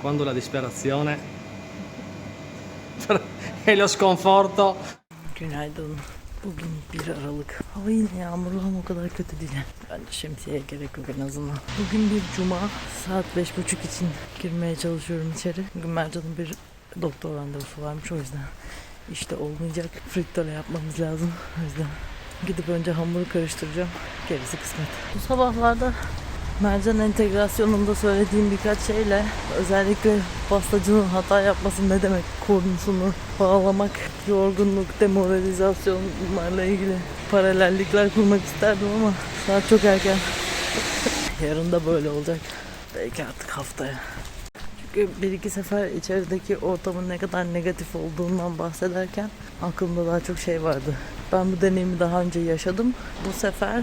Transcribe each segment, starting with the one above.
quando la disperazione e lo sconforto Günaydın. Bugün 1 Aralık. Hava yine yağmurlu ama o kadar kötü değil. Bence şemsiyeye gerek yok en azından. Bugün bir cuma. Saat beş buçuk için girmeye çalışıyorum içeri. Bugün Mercan'ın bir doktor randevusu varmış o yüzden. İşte olmayacak. Frittole yapmamız lazım. O yüzden gidip önce hamuru karıştıracağım. Gerisi kısmet. Bu sabahlarda mercan entegrasyonunda söylediğim birkaç şeyle özellikle pastacının hata yapması ne demek konusunu bağlamak, yorgunluk, demoralizasyon bunlarla ilgili paralellikler kurmak isterdim ama saat çok erken. Yarın da böyle olacak. Belki artık haftaya. Çünkü bir iki sefer içerideki ortamın ne kadar negatif olduğundan bahsederken aklımda daha çok şey vardı. Ben bu deneyimi daha önce yaşadım. Bu sefer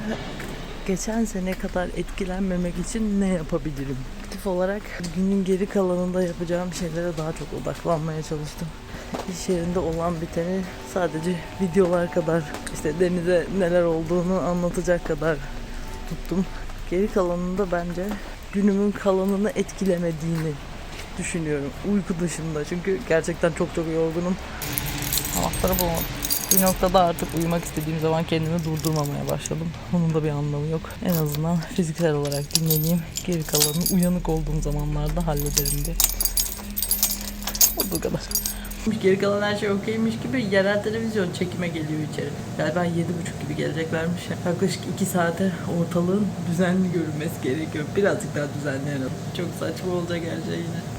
geçen sene kadar etkilenmemek için ne yapabilirim? Aktif olarak günün geri kalanında yapacağım şeylere daha çok odaklanmaya çalıştım. İş yerinde olan biteni sadece videolar kadar işte denize neler olduğunu anlatacak kadar tuttum. Geri kalanında bence günümün kalanını etkilemediğini düşünüyorum. Uyku dışında çünkü gerçekten çok çok yorgunum. Anahtarı bulamadım. Bir noktada artık uyumak istediğim zaman kendimi durdurmamaya başladım. Onun da bir anlamı yok. En azından fiziksel olarak dinleneyim. Geri kalanını uyanık olduğum zamanlarda hallederim diye. Olduğu kadar. Geri kalan her şey okeymiş gibi yerel televizyon çekime geliyor içeri. Galiba yedi buçuk gibi geleceklermiş. Yaklaşık iki saate ortalığın düzenli görünmesi gerekiyor. Birazcık daha düzenleyelim. Çok saçma olacak her şey yine.